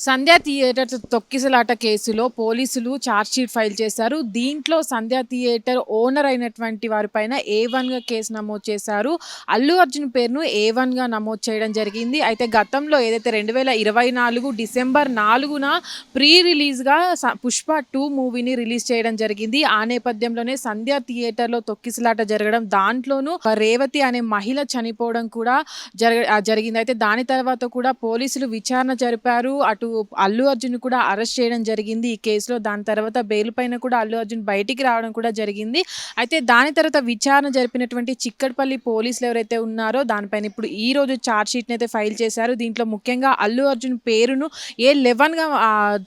సంధ్యా theatre తొక్కిసలాట కేసులో పోలీసులు ఛార్జ్షీట్ ఫైల్ చేశారు. దీంట్లో సంధ్యా థియేటర్ ఓనర్ అయినటువంటి వారిపైన ఏ వన్గా కేసు నమోదు చేశారు. అల్లు అర్జున్ పేరును ఏ వన్గా నమోదు చేయడం జరిగింది. అయితే గతంలో ఏదైతే రెండు వేల ఇరవై నాలుగు డిసెంబర్ నాలుగున ప్రీ రిలీజ్గా స- పుష్ప టూ మూవీని రిలీజ్ చేయడం జరిగింది. ఆ నేపథ్యంలోనే సంధ్యా థియేటర్లో తొక్కిసలాట జరగడం దాంట్లోనూ రేవతి అనే మహిళ చనిపోవడం కూడా జరగ జరిగింది. అయితే దాని తర్వాత కూడా పోలీసులు విచారణ జరిపారు. అటు అల్లు అర్జున్ కూడా అరెస్ట్ చేయడం జరిగింది ఈ కేసులో. దాని తర్వాత బెయిల్ పైన కూడా అల్లు అర్జున్ బయటికి రావడం కూడా జరిగింది. అయితే దాని తర్వాత విచారణ జరిపినటువంటి చిక్కడపల్లి పోలీసులు ఎవరైతే ఉన్నారో దానిపైన ఇప్పుడు ఈ రోజు ఛార్జ్ షీట్ని అయితే ఫైల్ చేశారు. దీంట్లో ముఖ్యంగా అల్లు అర్జున్ పేరును ఏ లెవెన్గా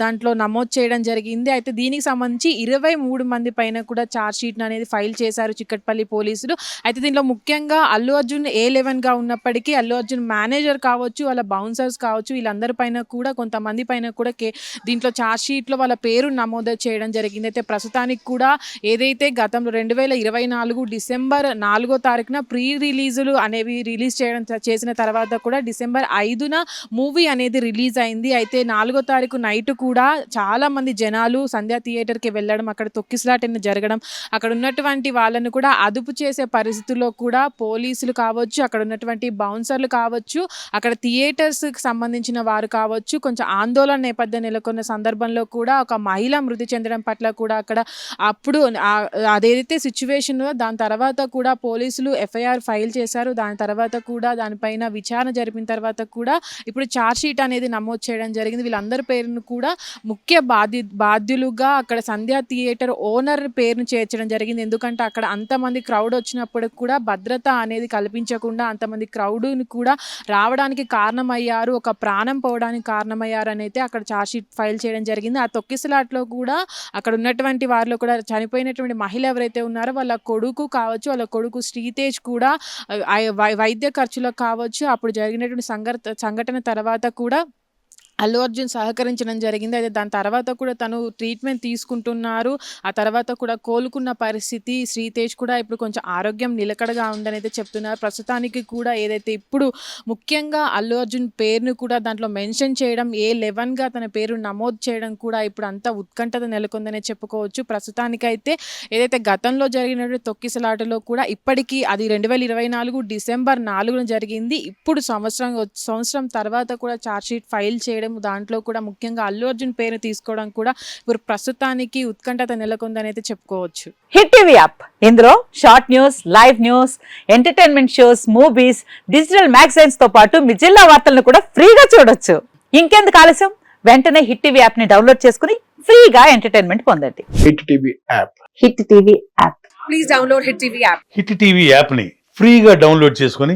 దాంట్లో నమోదు చేయడం జరిగింది. అయితే దీనికి సంబంధించి ఇరవై మూడు మంది పైన కూడా చార్జ్షీట్ అనేది ఫైల్ చేశారు చిక్కటపల్లి పోలీసులు. అయితే దీంట్లో ముఖ్యంగా అల్లు అర్జున్ ఏ లెవెన్గా ఉన్నప్పటికీ అల్లు అర్జున్ మేనేజర్ కావచ్చు వాళ్ళ బౌన్సర్స్ కావచ్చు వీళ్ళందరి పైన కూడా కొంతమంది పైన కూడా కే దీంట్లో ఛార్జ్ షీట్లో వాళ్ళ పేరు నమోదు చేయడం జరిగింది. అయితే ప్రస్తుతానికి కూడా ఏదైతే గతంలో రెండు వేల ఇరవై నాలుగు డిసెంబర్ నాలుగో తారీఖున ప్రీ రిలీజులు అనేవి రిలీజ్ చేయడం చేసిన తర్వాత కూడా డిసెంబర్ ఐదున మూవీ అనేది రిలీజ్ అయింది. అయితే నాలుగో తారీఖు నైట్ కూడా చాలా మంది జనాలు సంధ్యా థియేటర్కి వెళ్ళడం అక్కడ తొక్కిసలాట జరగడం అక్కడ ఉన్నటువంటి వాళ్ళను కూడా అదుపు చేసే పరిస్థితుల్లో కూడా పోలీసులు కావచ్చు అక్కడ ఉన్నటువంటి బౌన్సర్లు కావచ్చు అక్కడ థియేటర్స్కి సంబంధించిన వారు కావచ్చు కొంచెం ఆందోళన నేపథ్యం నెలకొన్న సందర్భంలో కూడా ఒక మహిళ మృతి చెందడం పట్ల కూడా అక్కడ అప్పుడు అదేదైతే సిచ్యువేషన్ దాని తర్వాత కూడా పోలీసులు ఎఫ్ఐఆర్ ఫైల్ చేశారు. దాని తర్వాత కూడా దానిపైన విచారణ జరిపిన తర్వాత కూడా ఇప్పుడు షీట్ అనేది నమోదు చేయడం జరిగింది. వీళ్ళందరి పేరును కూడా ముఖ్య బాధ్య బాధ్యులుగా అక్కడ సంధ్యా థియేటర్ ఓనర్ పేరును చేర్చడం జరిగింది. ఎందుకంటే అక్కడ అంతమంది క్రౌడ్ వచ్చినప్పుడు కూడా భద్రత అనేది కల్పించకుండా అంతమంది క్రౌడ్ని కూడా రావడానికి కారణమయ్యారు. ఒక ప్రాణం పోవడానికి కారణమయ్యారు. అని అయితే అక్కడ ఛార్జ్ షీట్ ఫైల్ చేయడం జరిగింది. ఆ తొక్కిసలాట్లో కూడా అక్కడ ఉన్నటువంటి వారిలో కూడా చనిపోయినటువంటి మహిళ ఎవరైతే ఉన్నారో వాళ్ళ కొడుకు కావచ్చు వాళ్ళ కొడుకు శ్రీతేజ్ కూడా వై- వైద్య ఖర్చులకు కావచ్చు అప్పుడు జరిగినటువంటి సంఘ సంఘటన తర్వాత కూడా అల్లు అర్జున్ సహకరించడం జరిగింది. అయితే దాని తర్వాత కూడా తను ట్రీట్మెంట్ తీసుకుంటున్నారు. ఆ తర్వాత కూడా కోలుకున్న పరిస్థితి. శ్రీతేజ్ కూడా ఇప్పుడు కొంచెం ఆరోగ్యం నిలకడగా ఉందని అయితే చెప్తున్నారు. ప్రస్తుతానికి కూడా ఏదైతే ఇప్పుడు ముఖ్యంగా అల్లు అర్జున్ పేరును కూడా దాంట్లో మెన్షన్ చేయడం ఏ లెవెన్గా తన పేరు నమోదు చేయడం కూడా ఇప్పుడు అంతా ఉత్కంఠత నెలకొందనే చెప్పుకోవచ్చు. ప్రస్తుతానికైతే ఏదైతే గతంలో జరిగినటువంటి తొక్కిసలాటలో కూడా ఇప్పటికీ అది రెండు వేల ఇరవై నాలుగు డిసెంబర్ నాలుగున జరిగింది. ఇప్పుడు సంవత్సరం సంవత్సరం తర్వాత కూడా ఛార్జ్షీట్ ఫైల్ చేయడం దాంట్లో కూడా ముఖ్యంగా అల్లు అర్జున్ పేరు తీసుకోవడం కూడా ఇప్పుడు ప్రస్తుతానికి ఉత్కంఠత నెలకొందని అయితే చెప్పుకోవచ్చు. Hit TV app. ఇందులో short news live news entertainment shows movies digital మ్యాగజైన్స్తో పాటు మీ జిల్లా వార్తలను కూడా ఫ్రీగా చూడొచ్చు. ఇంకెందుకు ఆలస్యం? వెంటనే హిట్ టీవీ యాప్ని డౌన్లోడ్ చేసుకుని ఫ్రీగా ఎంటర్టైన్మెంట్ పొందండి. Hit TV app. Hit TV app. Hit TV యాప్ని ఫ్రీగా డౌన్లోడ్ చేసుకొని